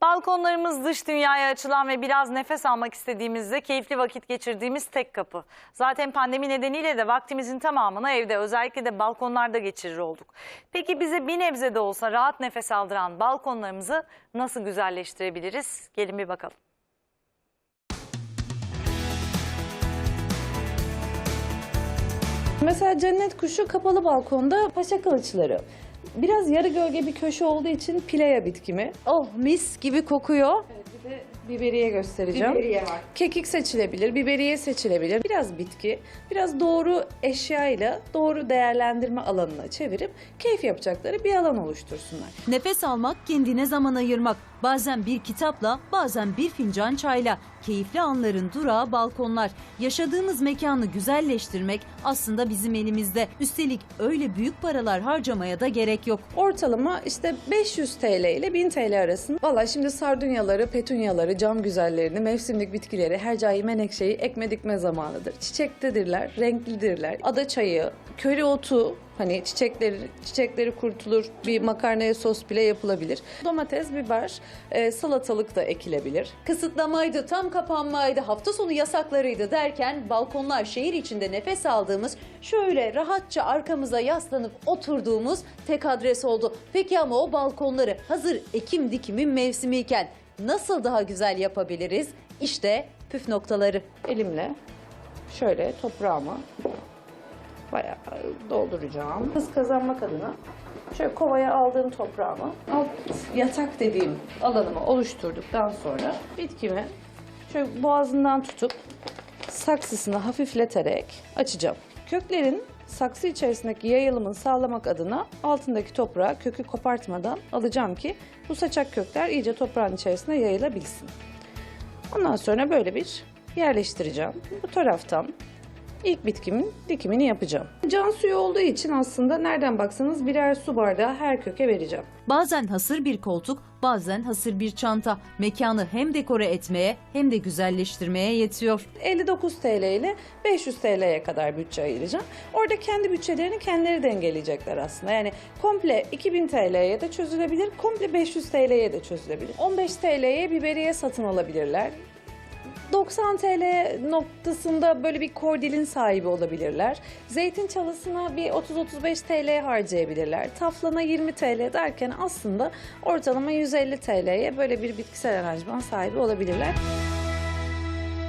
Balkonlarımız dış dünyaya açılan ve biraz nefes almak istediğimizde keyifli vakit geçirdiğimiz tek kapı. Zaten pandemi nedeniyle de vaktimizin tamamını evde özellikle de balkonlarda geçirir olduk. Peki bize bir nebze de olsa rahat nefes aldıran balkonlarımızı nasıl güzelleştirebiliriz? Gelin bir bakalım. Mesela cennet kuşu kapalı balkonda paşa kılıçları. Biraz yarı gölge bir köşe olduğu için pilea bitkimi. Oh mis gibi kokuyor. Bir de biberiye göstereceğim. Biberiye var. Kekik seçilebilir, biberiye seçilebilir. Biraz bitki, biraz doğru eşyayla doğru değerlendirme alanına çevirip keyif yapacakları bir alan oluştursunlar. Nefes almak, kendine zaman ayırmak. Bazen bir kitapla, bazen bir fincan çayla. Keyifli anların durağı balkonlar. Yaşadığımız mekanı güzelleştirmek aslında bizim elimizde. Üstelik öyle büyük paralar harcamaya da gerek yok. Ortalama işte 500 TL ile 1000 TL arasında. Valla şimdi sardunyaları, petunyaları, cam güzellerini, mevsimlik bitkileri, hercai menekşeyi ekme dikme zamanıdır. Çiçektedirler, renklidirler. Ada çayı, köri otu, hani çiçekleri çiçekleri kurutulur, bir makarnaya sos bile yapılabilir. Domates, biber, e, salatalık da ekilebilir. Kısıtlamaydı, tam kapanmaydı, hafta sonu yasaklarıydı derken balkonlar şehir içinde nefes aldığımız, şöyle rahatça arkamıza yaslanıp oturduğumuz tek adres oldu. Peki ama o balkonları hazır ekim dikimin mevsimiyken nasıl daha güzel yapabiliriz? İşte püf noktaları. Elimle şöyle toprağımı bayağı dolduracağım. Hız kazanmak adına şöyle kovaya aldığım toprağımı alt yatak dediğim alanımı oluşturduktan sonra bitkimi şöyle boğazından tutup saksısını hafifleterek açacağım. Köklerin saksı içerisindeki yayılımını sağlamak adına altındaki toprağı kökü kopartmadan alacağım ki bu saçak kökler iyice toprağın içerisine yayılabilsin. Ondan sonra böyle bir yerleştireceğim. Bu taraftan ilk bitkimin dikimini yapacağım. Can suyu olduğu için aslında nereden baksanız birer su bardağı her köke vereceğim. Bazen hasır bir koltuk, bazen hasır bir çanta. Mekanı hem dekore etmeye hem de güzelleştirmeye yetiyor. 59 TL ile 500 TL'ye kadar bütçe ayıracağım. Orada kendi bütçelerini kendileri dengeleyecekler aslında. Yani komple 2000 TL'ye de çözülebilir, komple 500 TL'ye de çözülebilir. 15 TL'ye biberiye satın alabilirler. 90 TL noktasında böyle bir kordilin sahibi olabilirler. Zeytin çalısına bir 30-35 TL harcayabilirler. Taflana 20 TL derken aslında ortalama 150 TL'ye böyle bir bitkisel aranjman sahibi olabilirler.